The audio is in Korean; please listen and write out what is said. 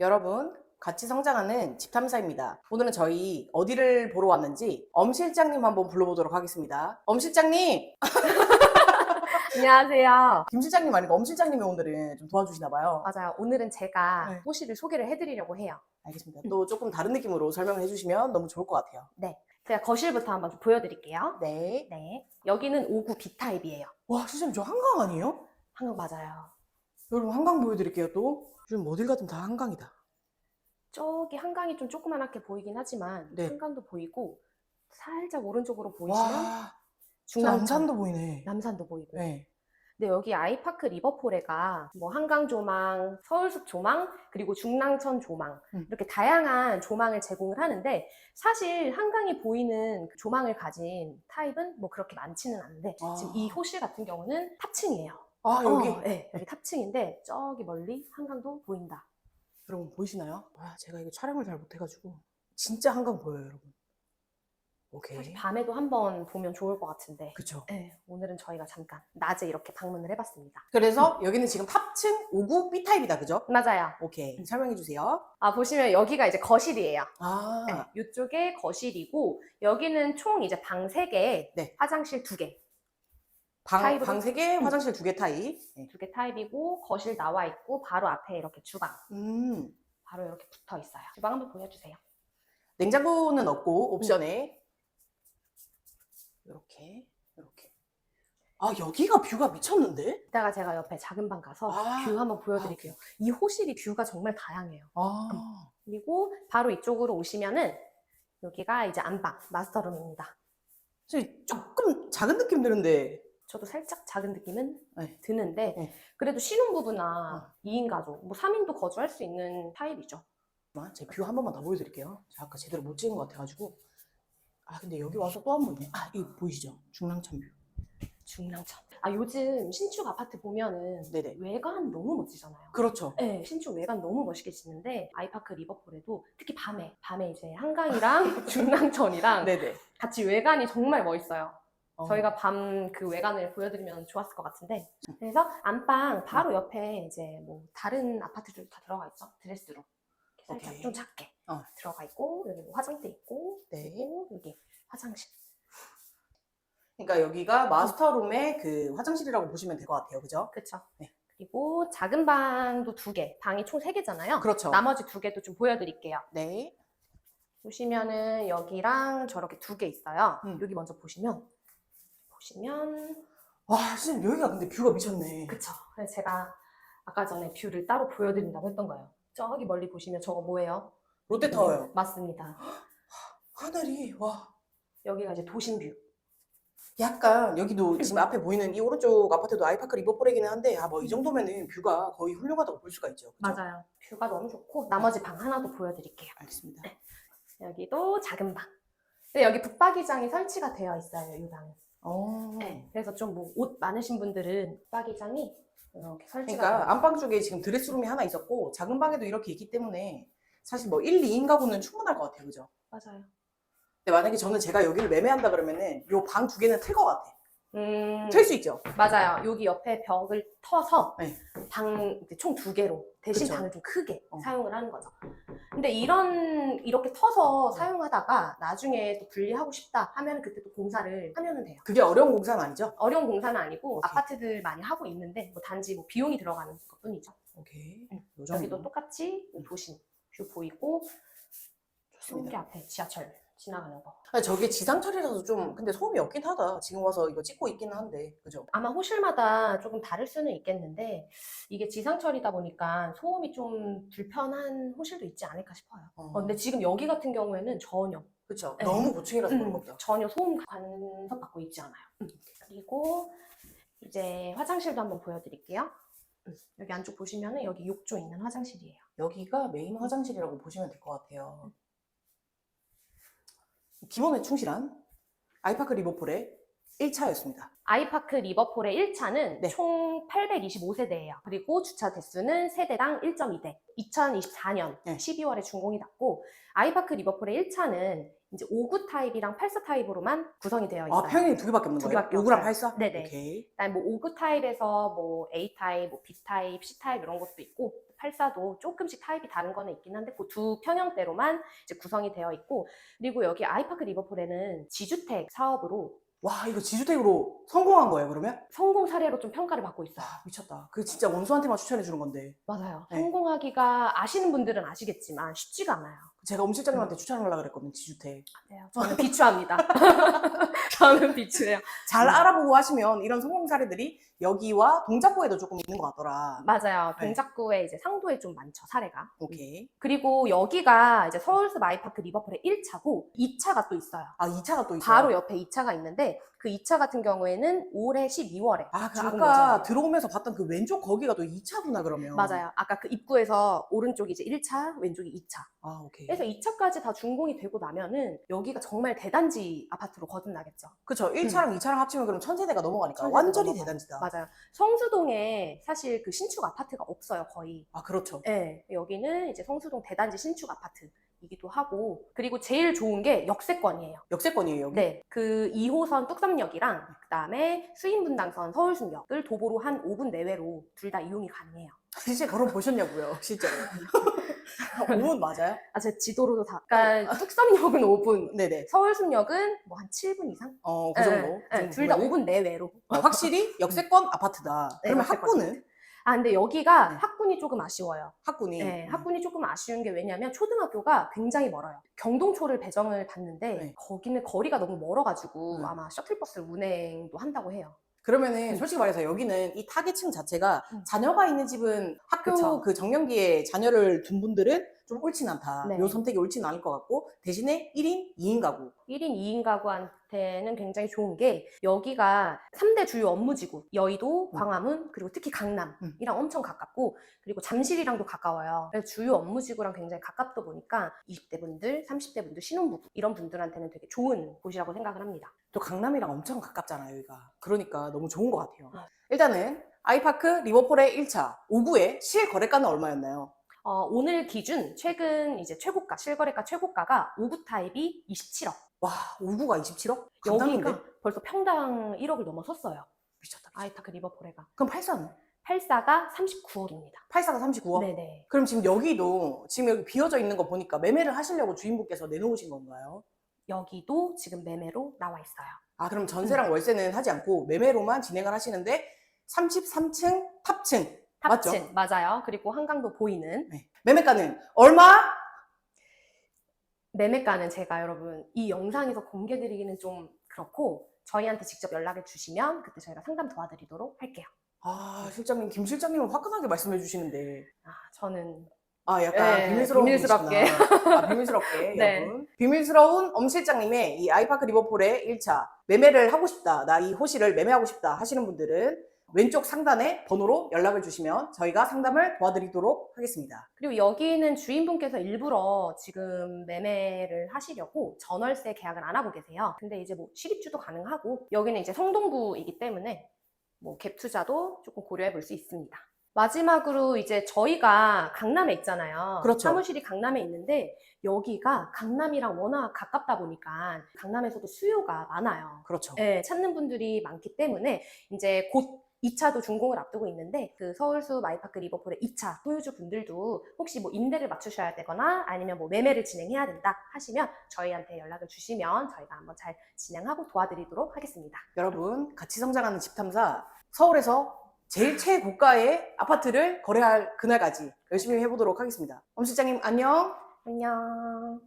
여러분, 같이 성장하는 집탐사입니다. 오늘은 저희 어디를 보러 왔는지 엄 실장님 한번 불러보도록 하겠습니다. 엄 실장님! 안녕하세요. 김 실장님 아니고 엄 실장님이 오늘은 좀 도와주시나 봐요. 맞아요. 오늘은 제가 네. 호실을 소개를 해드리려고 해요. 알겠습니다. 또 조금 다른 느낌으로 설명을 해주시면 너무 좋을 것 같아요. 제가 거실부터 한번 좀 보여드릴게요. 네. 네. 여기는 5구 B타입이에요. 와, 실장님 저 한강 아니에요? 한강 맞아요. 여러분 한강 보여드릴게요 또. 요즘 어딜 가든 다 한강이다. 저기 한강이 좀 조그만하게 보이긴 하지만 네. 한강도 보이고 살짝 오른쪽으로 보이시면 와, 중앙 남산도 보이네. 남산도 보이고. 네. 근데 여기 아이파크 리버포레가 뭐 한강 조망, 서울숲 조망, 그리고 중랑천 조망 음. 이렇게 다양한 조망을 제공을 하는데 사실 한강이 보이는 그 조망을 가진 타입은 뭐 그렇게 많지는 않은데 아. 지금 이 호실 같은 경우는 탑층이에요. 아, 여기. 어, 네, 여기 탑층인데 저기 멀리 한강도 보인다. 여러분 보이시나요? 와, 제가 이거 촬영을 잘 못해가지고 진짜 한강 보여요, 여러분. 오케이. 사실 밤에도 한번 보면 좋을 것 같은데 그쵸. 네, 오늘은 저희가 잠깐 낮에 이렇게 방문을 해봤습니다. 그래서 여기는 지금 탑층 5구 B타입이다, 그죠? 맞아요. 오케이. 설명해 주세요. 아 보시면 여기가 이제 거실이에요. 아, 네, 이쪽에 거실이고 여기는 총 이제 방 3개, 네. 화장실 2개, 방, 타입으로- 방 3개, 음. 화장실 2개 타입. 네. 2개 타입이고 거실 나와 있고 바로 앞에 이렇게 주방 음. 바로 이렇게 붙어 있어요. 주방 한번 보여주세요. 냉장고는 없고, 옵션에. 이렇게, 이렇게. 아, 여기가 뷰가 미쳤는데? 이따가 제가 옆에 작은 방 가서 아. 뷰 한번 보여드릴게요. 이 호실이 뷰가 정말 다양해요. 아. 그리고 바로 이쪽으로 오시면은 여기가 이제 안방, 마스터룸입니다. 사실 조금 작은 느낌 드는데, 저도 살짝 작은 느낌은 네. 드는데 네. 그래도 신혼부부나 2인 가족, 뭐 3인도 거주할 수 있는 타입이죠. 제 뷰 한 번만 더 보여드릴게요. 제가 아까 제대로 못 찍은 것 같아가지고. 아, 근데 여기 와서 또 한번 있네. 아, 이거 보이시죠? 중랑천 뷰. 중랑천. 아 요즘 신축 아파트 보면은 네네. 외관 너무 멋지잖아요. 그렇죠. 네, 신축 외관 너무 멋있게 짓는데 아이파크 리버풀에도 특히 밤에 밤에 이제 한강이랑 중랑천이랑 네네. 같이 외관이 정말 멋있어요. 어. 저희가 밤 그 외관을 보여드리면 좋았을 것 같은데 그래서 안방 바로 옆에 이제 뭐 다른 아파트들도 다 들어가 있죠 드레스룸 이렇게 살짝 오케이. 좀 작게 어. 들어가 있고 여기 뭐 화장대 있고 네. 그리고 여기 화장실 그러니까 여기가 마스터룸의 그 화장실이라고 보시면 될 것 같아요. 그죠? 그쵸 네. 그리고 작은 방도 두개 방이 총 세 개잖아요 그렇죠. 나머지 두 개도 좀 보여드릴게요 네. 보시면은 여기랑 저렇게 두 개 있어요 음. 여기 먼저 보시면 보시면 와, 선생님 여기가 근데 뷰가 미쳤네. 그쵸. 그래서 제가 아까 전에 뷰를 따로 보여드린다고 했던 거예요. 저기 멀리 보시면 저거 뭐예요? 롯데타워요. 맞습니다. 하늘이 와. 여기가 이제 도심 뷰. 약간 여기도 지금 앞에 보이는 이 오른쪽 아파트도 아이파크 리버폴이기는 한데 아 뭐 이 정도면은 뷰가 거의 훌륭하다고 볼 수가 있죠. 그죠? 맞아요. 뷰가 너무 좋고 나머지 방 하나 더 보여드릴게요. 알겠습니다. 여기도 작은 방. 근데 여기 붙박이장이 설치가 되어 있어요. 이 방은. 어. 네. 그래서 좀 뭐 옷 많으신 분들은 붙박이장이 이렇게 설치가 그러니까 안방 쪽에 지금 드레스룸이 하나 있었고 작은 방에도 이렇게 있기 때문에 사실 뭐 1, 2인 가구는 충분할 것 같아요. 그죠? 맞아요. 근데 만약에 저는 제가 여기를 매매한다 그러면은 요 방 두 개는 틀 것 같아. 음, 틀 수 있죠? 맞아요. 여기 옆에 벽을 터서 네. 방 총 두 개로 대신 그쵸. 방을 좀 크게 어. 사용을 하는 거죠. 근데 이런 이렇게 터서 사용하다가 나중에 또 분리하고 싶다 하면 그때 또 공사를 하면은 돼요. 그게 어려운 공사는 아니죠? 어려운 공사는 아니고 오케이. 아파트들 많이 하고 있는데 뭐 단지 뭐 비용이 들어가는 것뿐이죠. 오케이. 응. 요 정도. 여기도 똑같이 도심 뷰 보이고 좋습니다. 앞에 지하철 지나가는 거. 아니, 저게 지상철이라서 좀 근데 소음이 없긴 하다. 지금 와서 이거 찍고 있기는 한데. 그죠? 아마 호실마다 조금 다를 수는 있겠는데 이게 지상철이다 보니까 소음이 좀 불편한 호실도 있지 않을까 싶어요. 어. 어, 근데 지금 여기 같은 경우에는 전혀 그쵸. 네. 너무 고층이라서 그런 음, 겁니다. 전혀 소음 간섭받고 있지 않아요. 음. 그리고 이제 화장실도 한번 보여드릴게요. 음, 여기 안쪽 보시면은 여기 욕조 있는 화장실이에요. 여기가 메인 화장실이라고 보시면 될 것 같아요. 기본에 충실한 아이파크 리버폴의 1차였습니다. 아이파크 리버폴의 1차는 네. 총 825세대예요. 그리고 주차 대수는 세대당 1.2대. 2024년 네. 12월에 준공이 났고 아이파크 리버폴의 1차는 이제 5구 타입이랑 8사 타입으로만 구성이 되어 있어요. 아, 평형이 두 개밖에 없는 두 거예요? 개밖에 5구랑 없어요. 84? 네네. 오케이. 그다음에 뭐 5구 타입에서 뭐 A 타입, 뭐 B 타입, C 타입 이런 것도 있고 84도 조금씩 타입이 다른 거는 있긴 한데 그 두 평형대로만 이제 구성이 되어 있고 그리고 여기 아이파크 리버풀에는 지주택 사업으로 와 이거 지주택으로 성공한 거예요 그러면? 성공 사례로 좀 평가를 받고 있어요. 아 미쳤다. 그 진짜 원수한테만 추천해 주는 건데 맞아요. 네. 성공하기가 아시는 분들은 아시겠지만 쉽지가 않아요. 제가 엄 실장님한테 추천하려고 그랬거든요 지주택. 맞아요. 저는 비추합니다. 저는 비추해요. 잘 음. 알아보고 하시면 이런 성공 사례들이 여기와 동작구에도 조금 있는 것 같더라. 맞아요. 네. 동작구에 이제 상도에 좀 많죠, 사례가. 오케이. 그리고 여기가 이제 서울숲 아이파크 리버풀의 1차고 2차가 또 있어요. 아 2차가 또 있어요. 바로 옆에 2차가 있는데 그 2차 같은 경우에는 올해 12월에 아, 그 아까 예정이에요. 들어오면서 봤던 그 왼쪽 거기가 또 2차구나 그러면. 맞아요. 아까 그 입구에서 오른쪽이 이제 1차, 왼쪽이 2차. 아 오케이. 그래서 2차까지 다 준공이 되고 나면은 여기가 정말 대단지 아파트로 거듭나겠죠. 그쵸. 1차랑 2차랑 합치면 그럼 천세대가 넘어가니까 음. 천세대가 완전히 넘어가요. 대단지다. 맞아요. 성수동에 사실 그 신축 아파트가 없어요, 거의. 아 그렇죠. 네, 여기는 이제 성수동 대단지 신축 아파트 이기도 하고 그리고 제일 좋은 게 역세권이에요. 역세권이에요 여기. 네, 그 2호선 뚝섬역이랑 그다음에 수인분당선 서울숲역을 도보로 한 5분 내외로 둘 다 이용이 가능해요. 실제 걸어 보셨냐고요, 실제로. 5분 맞아요? 아, 제 지도로도 다. 그러니까 뚝섬역은 5분, 네네. 서울숲역은 뭐 한 7분 이상? 어, 그 정도. 네, 그 네, 정도 둘다 보면은. 5분 내외로. 어, 확실히 역세권 아파트다. 네, 그러면 역세권 학구는? 아, 근데 여기가 네. 학군이 조금 아쉬워요. 학군이. 네, 음. 학군이 조금 아쉬운 게 왜냐면 초등학교가 굉장히 멀어요. 경동초를 배정을 받는데 네. 거기는 거리가 너무 멀어가지고 음. 아마 셔틀버스를 운행도 한다고 해요. 그러면은 음. 솔직히 말해서 여기는 이 타겟층 자체가 음. 자녀가 있는 집은 학교 그쵸. 그 정년기에 자녀를 둔 분들은 좀 옳진 않다. 네. 요 선택이 옳진 않을 것 같고 대신에 1인 2인 가구. 1인 2인 가구한테는 굉장히 좋은 게 여기가 3대 주요 업무지구 여의도, 음. 광화문 그리고 특히 강남이랑 음. 엄청 가깝고 그리고 잠실이랑도 가까워요. 그래서 주요 업무지구랑 굉장히 가깝다 보니까 20대 분들, 30대 분들, 신혼부부 이런 분들한테는 되게 좋은 곳이라고 생각을 합니다. 또 강남이랑 엄청 가깝잖아요, 여기가. 그러니까 너무 좋은 것 같아요. 아. 일단은 아이파크 리버폴의 1차 5구의 실거래가는 얼마였나요? 어, 오늘 기준 최근 이제 최고가 실거래가 최고가가 5구 타입이 27억. 와, 5구가 27억? 강남인데? 여기가 벌써 평당 1억을 넘어섰어요. 미쳤다. 아이파크 리버포레가. 그럼 84는? 84가 39억입니다. 84가 39억? 네네. 그럼 지금 여기도 지금 여기 비어져 있는 거 보니까 매매를 하시려고 주인분께서 내놓으신 건가요? 여기도 지금 매매로 나와 있어요. 아, 그럼 음. 전세랑 월세는 하지 않고 매매로만 진행을 하시는데 33층 탑층? 탑층 맞아요. 그리고 한강도 보이는 네. 매매가는 얼마? 매매가는 제가 여러분 이 영상에서 공개드리기는 좀 그렇고 저희한테 직접 연락을 주시면 그때 저희가 상담 도와드리도록 할게요. 아, 실장님, 김 실장님은 화끈하게 말씀해 주시는데. 아, 저는 아, 약간 네, 비밀스러운 비밀스럽게. 아, 비밀스럽게, 네. 여러분. 비밀스러운 엄 실장님의 이 아이파크 리버폴의 1차 매매를 하고 싶다, 나 이 호실을 매매하고 싶다 하시는 분들은 왼쪽 상단에 번호로 연락을 주시면 저희가 상담을 도와드리도록 하겠습니다. 그리고 여기는 주인분께서 일부러 지금 매매를 하시려고 전월세 계약을 안 하고 계세요. 근데 이제 뭐 실입주도 가능하고 여기는 이제 성동구이기 때문에 뭐 갭 투자도 조금 고려해 볼 수 있습니다. 마지막으로 이제 저희가 강남에 있잖아요. 그렇죠. 사무실이 강남에 있는데 여기가 강남이랑 워낙 가깝다 보니까 강남에서도 수요가 많아요. 그렇죠. 네, 찾는 분들이 많기 때문에 이제 곧 2차도 준공을 앞두고 있는데 그 서울숲 아이파크 리버풀의 2차 소유주 분들도 혹시 뭐 임대를 맞추셔야 되거나 아니면 뭐 매매를 진행해야 된다 하시면 저희한테 연락을 주시면 저희가 한번 잘 진행하고 도와드리도록 하겠습니다. 여러분, 같이 성장하는 집탐사 서울에서 제일 최고가의 아파트를 거래할 그날까지 열심히 해보도록 하겠습니다. 엄 실장님, 안녕! 안녕.